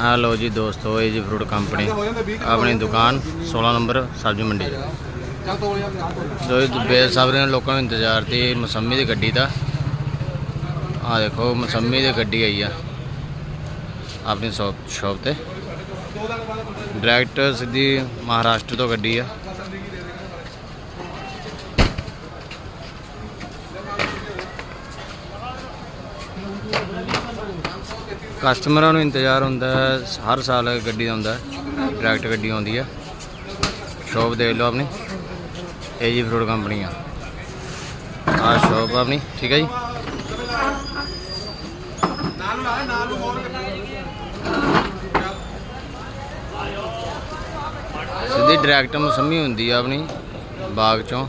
ਆ ਲੋ ਜੀ ਦੋਸਤੋ, ਇਹ ਜੀ ਫਰੂਟ ਕੰਪਨੀ ਆਪਣੀ ਦੁਕਾਨ 16 ਨੰਬਰ, ਸਬਜ਼ੀ ਮੰਡੀ ਚੱਲ ਜੋ ਬੇਸਬਰੀ ਨਾਲ ਲੋਕਾਂ ਨੂੰ ਇੰਤਜ਼ਾਰ ਤੇ ਮਸੰਮੀ ਦੀ ਗੱਡੀ ਦਾ। ਆ ਦੇਖੋ, ਮਸੰਮੀ ਦੀ ਗੱਡੀ ਆਈ ਆ, ਆਪਣੀ ਸ਼ੌਪ ਸ਼ੌਪ ਤੇ। ਡਾਇਰੈਕਟ ਸਿੱਧੀ ਮਹਾਰਾਸ਼ਟਰ ਤੋਂ ਗੱਡੀ ਆ। ਕਸਟਮਰਾਂ ਨੂੰ ਇੰਤਜ਼ਾਰ ਹੁੰਦਾ ਹਰ ਸਾਲ ਗੱਡੀ ਦਾ ਹੁੰਦਾ ਡਾਇਰੈਕਟ ਗੱਡੀ ਆਉਂਦੀ ਹੈ। ਸ਼ੋਪ ਦੇਖ ਲਓ ਆਪਣੀ, ਇਹ ਜੀ ਫਰੂਟ ਕੰਪਨੀ ਆ। ਆ ਸ਼ੌਪ ਆਪਣੀ, ਠੀਕ ਹੈ ਜੀ? ਨਾਲ ਨੂੰ ਨਾਲ ਹੋਰ ਸਿੱਧੀ ਡਾਇਰੈਕਟ ਮਸੰਮੀ ਹੁੰਦੀ ਆ ਆਪਣੀ, ਬਾਗ ਚੋਂ।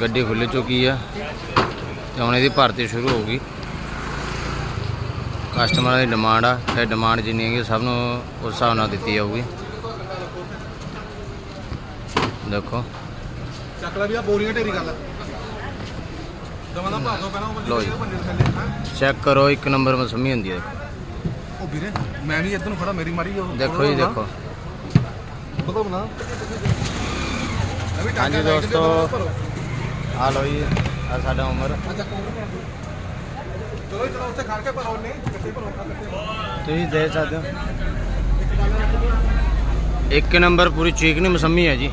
ਗੱਡੀ ਖੁੱਲ ਚੁੱਕੀ ਆ। ਤੇ ਹੁਣ ਇਹਦੀ ਭਰਤੀ ਸ਼ੁਰੂ ਹੋਊਗੀ। ਕਸਟਮਰਾਂ ਦੀ ਡਿਮਾਂਡ ਆ ਤੇ ਡਿਮਾਂਡ ਜਿੰਨੀ ਹੈਗੀ ਸਭ ਨੂੰ ਉਸ ਹਿਸਾਬ ਨਾਲ ਦਿੱਤੀ ਜਾਊਗੀ। ਦੇਖੋ। ਚੱਕ ਲੈ ਵੀ ਆ ਬੋਰੀਆਂ ਢੇਰੀ ਕਰ ਲੈ। ਦਵਾਂ ਦਾ ਭਾਗੋ ਪਹਿਲਾਂ ਉਹ ਲਓ ਜੀ। ਹੈਂ? ਚੈੱਕ ਕਰੋ ਇੱਕ ਨੰਬਰ ਮਸੰਮੀ ਹੁੰਦੀ ਹੈ। ਉਹ ਵੀਰੇ ਮੈਂ ਵੀ ਇੱਧਰ ਨੂੰ ਖੜਾ ਮੇਰੀ ਮਾਰੀ ਦੇਖੋ ਜੀ ਦੇਖੋ। ਪਤਾ ਬਣਾ ਹਾਂਜੀ ਦੋਸਤੋ। ਆ ਲਓ ਜੀ। ਆ ਸਾਡਾ ਉਮਰ। ਤੁਸੀਂ ਦੇ ਸਕਦੇ ਇੱਕ ਨੰਬਰ ਪੂਰੀ ਚੀਕਨੀ ਮਸੰਮੀ ਹੈ ਜੀ।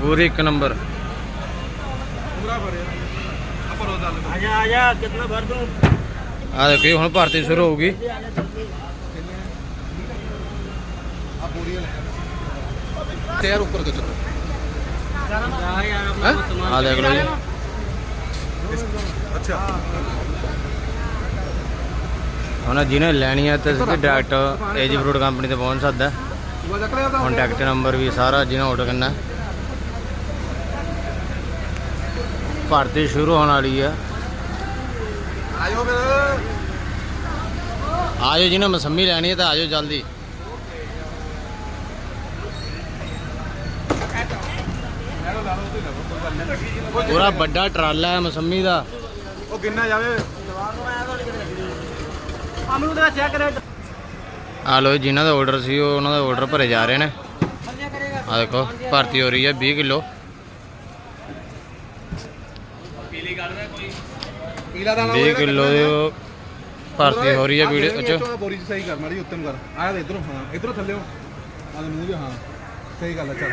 ਪੂਰੀ ਇੱਕ ਨੰਬਰ। ਆ ਜਾ ਹੁਣ ਭਰਤੀ ਸ਼ੁਰੂ ਹੋਊਗੀ। ਆ ਪੂਰੀ ਲੈ ਯਾਰ ਉੱਪਰ ਕੇ ਆ ਦੇਖ ਲਓ ਜੀ। ਅੱਛਾ। ਹੁਣ ਜਿਹਨੇ ਲੈਣੀ ਹੈ ਤੇ ਸਿੱਧੀ ਡਾਇਰੈਕਟ ਏਜ ਫਰੂਟ ਕੰਪਨੀ ਤੇ ਪਹੁੰਚ ਸਕਦਾ। ਕੰਟੈਕਟ ਨੰਬਰ ਵੀ ਸਾਰਾ ਜਿਹਨੇ ਆਰਡਰ ਕਰਨਾ। ਭਰਤੀ ਸ਼ੁਰੂ ਹੋਣ ਵਾਲੀ ਆ। ਆਇਓ ਫਿਰ। ਆਜੋ ਜਿਹਨੇ ਮਸੰਮੀ ਲੈਣੀ ਹੈ ਤਾਂ ਆਜੋ ਜਲਦੀ ਲੈ ਲਓ ਲਾ ਲਓ ਉੱਥੇ ਲੈ ਲਓ ਕੋਈ ਗੱਲ ਨਹੀਂ ਪੂਰਾ ਵੱਡਾ ਟਰਾਲਾ ਹੈ ਮਸੰਮੀ ਦਾ। ਉਹ ਕਿੰਨਾ ਜਾਵੇ? ਅਮਰੂ ਦਾ ਚੈੱਕ ਰੇਟ ਆ ਲੋ ਜਿਨ੍ਹਾਂ ਦਾ ਆਰਡਰ ਸੀ ਉਹਨਾਂ ਦਾ ਆਰਡਰ ਭਰੇ ਜਾ ਰਹੇ ਨੇ। ਆ ਦੇਖੋ ਭਰਤੀ ਹੋ ਰਹੀ ਹੈ 20 ਕਿਲੋ। ਪੀਲੀ ਕੱਢ ਦੇ ਕੋਈ ਪੀਲਾ ਕਿਲੋ ਭਰਤੀ ਹੋ ਰਹੀ ਹੈ ਵੀਡੀਓ ਚ ਬੋਰੀ ਸਹੀ ਕਰ ਮਾੜੀ ਉੱਤਮ ਕਰ। ਆ ਇਧਰੋਂ ਹਾਂ ਇਧਰੋਂ ਥੱਲੇ। ਆ ਮੂੰਹ ਜਿਹਾ ਹਾਂ। ਸਹੀ ਗੱਲ ਹੈ ਚੱਲ।